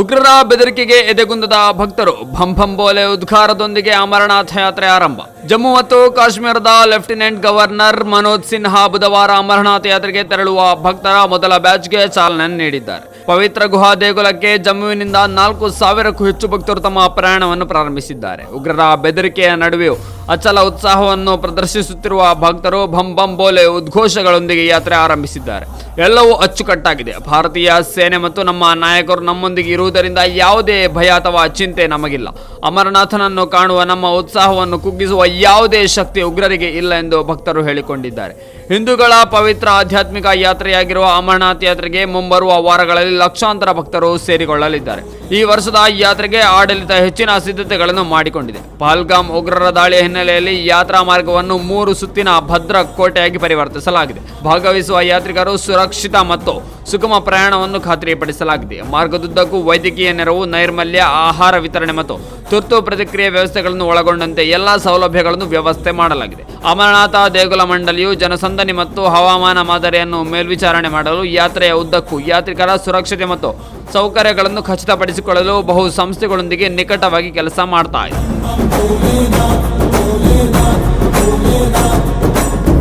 ಉಗ್ರರ ಬೆದರಿಕೆಗೆ ಎದೆಗುಂದದ ಭಕ್ತರು ಭಂಭಂಬೋಲೆ ಉದ್ಘಾರದೊಂದಿಗೆ ಅಮರನಾಥ ಯಾತ್ರೆ ಆರಂಭ. ಜಮ್ಮು ಮತ್ತು ಕಾಶ್ಮೀರದ ಲೆಫ್ಟಿನೆಂಟ್ ಗವರ್ನರ್ ಮನೋಜ್ ಸಿನ್ಹಾ ಬುಧವಾರ ಅಮರನಾಥ ಯಾತ್ರೆಗೆ ತೆರಳುವ ಭಕ್ತರ ಮೊದಲ ಬ್ಯಾಚ್ಗೆ ಚಾಲನೆ ನೀಡಿದ್ದಾರೆ. ಪವಿತ್ರ ಗುಹಾ ದೇಗುಲಕ್ಕೆ ಜಮ್ಮುವಿನಿಂದ ನಾಲ್ಕು ಸಾವಿರಕ್ಕೂ ಹೆಚ್ಚು ಭಕ್ತರು ತಮ್ಮ ಪ್ರಯಾಣವನ್ನು ಪ್ರಾರಂಭಿಸಿದ್ದಾರೆ. ಉಗ್ರರ ಬೆದರಿಕೆಯ ನಡುವೆಯೂ ಅಚಲ ಉತ್ಸಾಹವನ್ನು ಪ್ರದರ್ಶಿಸುತ್ತಿರುವ ಭಕ್ತರು ಭಂ ಬೋಲೆ ಉದ್ಘೋಷಗಳೊಂದಿಗೆ ಯಾತ್ರೆ ಆರಂಭಿಸಿದ್ದಾರೆ. ಎಲ್ಲವೂ ಅಚ್ಚುಕಟ್ಟಾಗಿದೆ. ಭಾರತೀಯ ಸೇನೆ ಮತ್ತು ನಮ್ಮ ನಾಯಕರು ನಮ್ಮೊಂದಿಗೆ ಇರುವುದರಿಂದ ಯಾವುದೇ ಭಯ ಅಥವಾ ಚಿಂತೆ ನಮಗಿಲ್ಲ. ಅಮರನಾಥನನ್ನು ಕಾಣುವ ನಮ್ಮ ಉತ್ಸಾಹವನ್ನು ಕುಗ್ಗಿಸುವ ಯಾವುದೇ ಶಕ್ತಿ ಉಗ್ರರಿಗೆ ಇಲ್ಲ ಎಂದು ಭಕ್ತರು ಹೇಳಿಕೊಂಡಿದ್ದಾರೆ. ಹಿಂದೂಗಳ ಪವಿತ್ರ ಆಧ್ಯಾತ್ಮಿಕ ಯಾತ್ರೆಯಾಗಿರುವ ಅಮರನಾಥ್ ಯಾತ್ರೆಗೆ ಮುಂಬರುವ ವಾರಗಳಲ್ಲಿ ಲಕ್ಷಾಂತರ ಭಕ್ತರು ಸೇರಿಕೊಳ್ಳಲಿದ್ದಾರೆ. ಈ ವರ್ಷದ ಯಾತ್ರೆಗೆ ಆಡಳಿತ ಹೆಚ್ಚಿನ ಸಿದ್ಧತೆಗಳನ್ನು ಮಾಡಿಕೊಂಡಿದೆ. ಪಹಲ್ಗಾಮ್ ಉಗ್ರರ ದಾಳಿಯ ಹಿನ್ನೆಲೆಯಲ್ಲಿ ಯಾತ್ರಾ ಮಾರ್ಗವನ್ನು ಮೂರು ಸುತ್ತಿನ ಭದ್ರ ಕೋಟೆಯಾಗಿ ಪರಿವರ್ತಿಸಲಾಗಿದೆ. ಭಾಗವಹಿಸುವ ಯಾತ್ರಿಕರು ಸುರಕ್ಷಿತ ಮತ್ತು ಸುಗಮ ಪ್ರಯಾಣವನ್ನು ಖಾತ್ರಿಪಡಿಸಲಾಗಿದೆ. ಮಾರ್ಗದುದ್ದಕ್ಕೂ ವೈದ್ಯಕೀಯ ನೆರವು, ನೈರ್ಮಲ್ಯ, ಆಹಾರ ವಿತರಣೆ ಮತ್ತು ತುರ್ತು ಪ್ರತಿಕ್ರಿಯೆ ವ್ಯವಸ್ಥೆಗಳನ್ನು ಒಳಗೊಂಡಂತೆ ಎಲ್ಲ ಸೌಲಭ್ಯಗಳನ್ನು ವ್ಯವಸ್ಥೆ ಮಾಡಲಾಗಿದೆ. ಅಮರನಾಥ ದೇಗುಲ ಮಂಡಳಿಯು ಜನಸಂದಣಿ ಮತ್ತು ಹವಾಮಾನ ಮಾದರಿಯನ್ನು ಮೇಲ್ವಿಚಾರಣೆ ಮಾಡಲು ಯಾತ್ರೆಯ ಉದ್ದಕ್ಕೂ ಯಾತ್ರಿಕರ ಸುರಕ್ಷತೆ ಮತ್ತು ಸೌಕರ್ಯಗಳನ್ನು ಖಚಿತಪಡಿಸಿಕೊಳ್ಳಲು ಬಹು ಸಂಸ್ಥೆಗಳೊಂದಿಗೆ ನಿಕಟವಾಗಿ ಕೆಲಸ ಮಾಡ್ತಾ ಇದೆ.